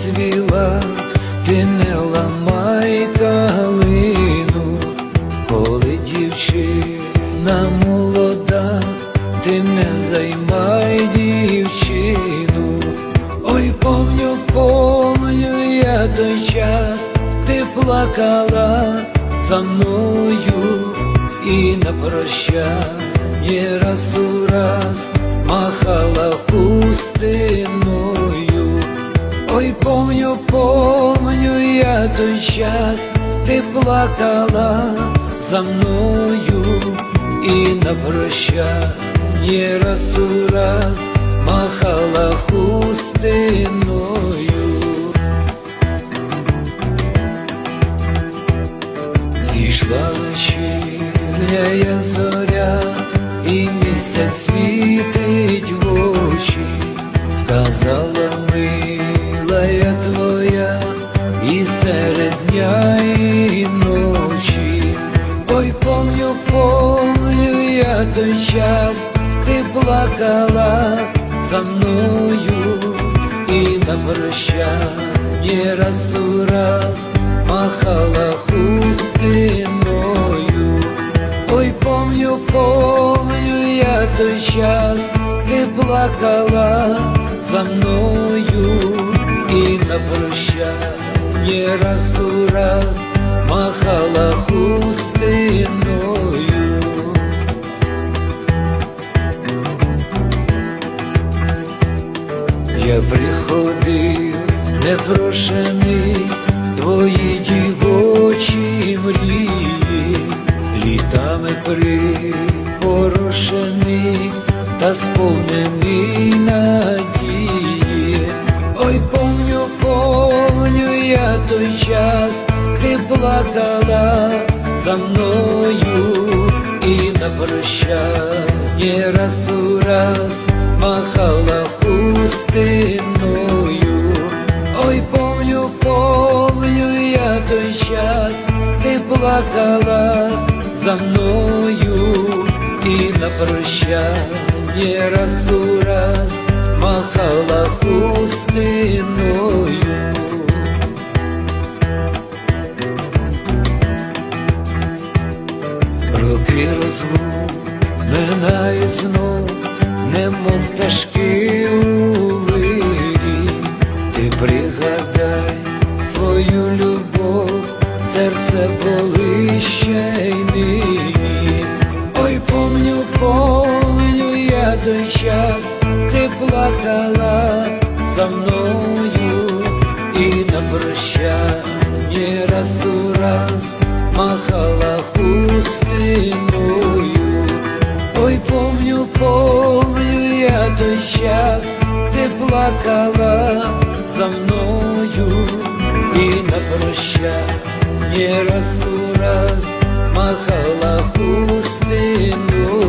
розцвіла, ти не ламай калину, коли дівчина молода, ти не займай дівчину. Ой, помню, помню я той час, ти плакала за мною і на прощання раз у раз махала пустиною. Помню, я той час, ти плакала за мною і на прощання раз у раз махала хустиною. Зійшла вечірня зоря, і місяць світить твоя, і серед дня і ночі. Ой, помню, помню я той час, ти плакала за мною і на прощання раз у раз махала хустиною. Ой, помню, помню я той час, ти плакала за мною на прощання раз у раз махала хустиною. Я приходив непрошений твої дівочі мрії, літами припорошений та сповнений надії. Ой, помню, помню я той час, ти плакала за мною і на прощання раз у раз махала хустиною. Ой, помню, помню я той час, ти плакала за мною і на прощання раз у раз махала хустиною. Роки розлук минають знов, немов пташки у вирі. Ти пригадай свою любов, серце болище й нині. Ой, помню, помню я той час, ти плакала за мною і на прощання раз у раз махала хустиною. той час ти плакала за мною і на проща не раз у раз махала хустину.